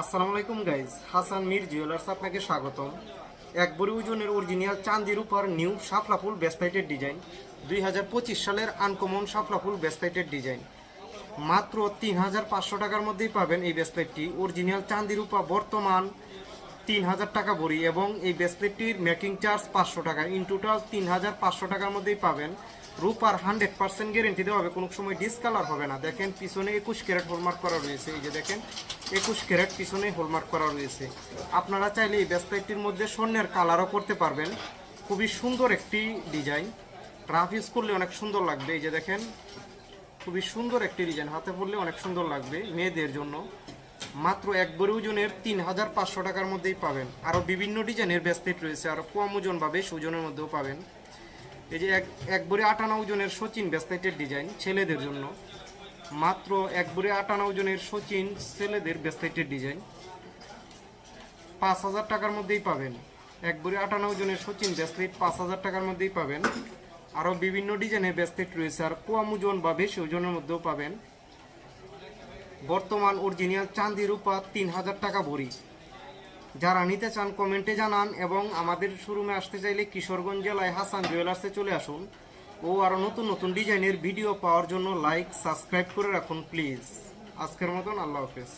আসসালামু আলাইকুম guys Hasan Mir jewellers আপনাকে স্বাগতম। এক ওজনের অরিজিনাল চান্দির উপর নিউ সাফলাফুল বেসলাইটের ডিজাইন দুই হাজার পঁচিশ সালের আনকমন সাফলাফুল বেসলাইটের ডিজাইন মাত্র তিন হাজার পাঁচশো টাকার মধ্যেই পাবেন এই বেসপাইটটি। অরিজিনাল চান্দির উপর বর্তমান তিন হাজার টাকা ভরি এবং এই ব্রেসলেটটির মেকিং চার্জ পাঁচশো টাকা। ইন টোটাল তিন হাজার পাঁচশো টাকার মধ্যেই পাবেন। রূপার হান্ড্রেড পার্সেন্ট গ্যারেন্টি দেওয়া হবে। কোনো সময় ডিসকালার হবে না। দেখেন পিছনে একুশ ক্যারেট হোলমার্ক করা রয়েছে। এই যে দেখেন, একুশ ক্যারেট পিছনে হোলমার্ক করা রয়েছে। আপনারা চাইলে এই ব্রেসলেটটির মধ্যে স্বর্ণের কালারও করতে পারবেন। খুবই সুন্দর একটি ডিজাইন রাফ ইউজ করলে অনেক সুন্দর লাগবে। এই যে দেখেন, খুবই সুন্দর একটি ডিজাইন হাতে পড়লে অনেক সুন্দর লাগবে মেয়েদের জন্য। মাত্র এক বড়ি ওজনের তিন হাজার পাঁচশো টাকার মধ্যেই পাবেন। আরও বিভিন্ন ডিজাইনের ব্যাসলেট রয়েছে আরও কম ওজন বা মধ্যেও পাবেন। এই যে এক এক বড়ি আটানা ওজনের সচিন ব্যাসলেটের ডিজাইন ছেলেদের জন্য। মাত্র এক বড়ি আটানা ওজনের সচিন ছেলেদের ব্যাসলেটের ডিজাইন। পাঁচ হাজার টাকার মধ্যেই পাবেন। এক বড়ি আটানা ওজনের সচিন ব্যাসলেট পাঁচ হাজার টাকার মধ্যেই পাবেন। আরও বিভিন্ন ডিজাইনের ব্যাসলেট রয়েছে, আর কম ওজন বা বেশি ওজনের মধ্যেও পাবেন। বর্তমান অরিজিনাল চাঁদি রূপা তিন হাজার টাকা ভরি। যারা নিতে চান, কমেন্টে জানান এবং আমাদের শোরুমে আসতে চাইলে কিশোরগঞ্জ জেলায় হাসান জুয়েলার্সে চলে আসুন ও আরও নতুন নতুন ডিজাইনের ভিডিও পাওয়ার জন্য লাইক, সাবস্ক্রাইব করে রাখুন প্লিজ। আজকের মতন আল্লাহ হাফেজ।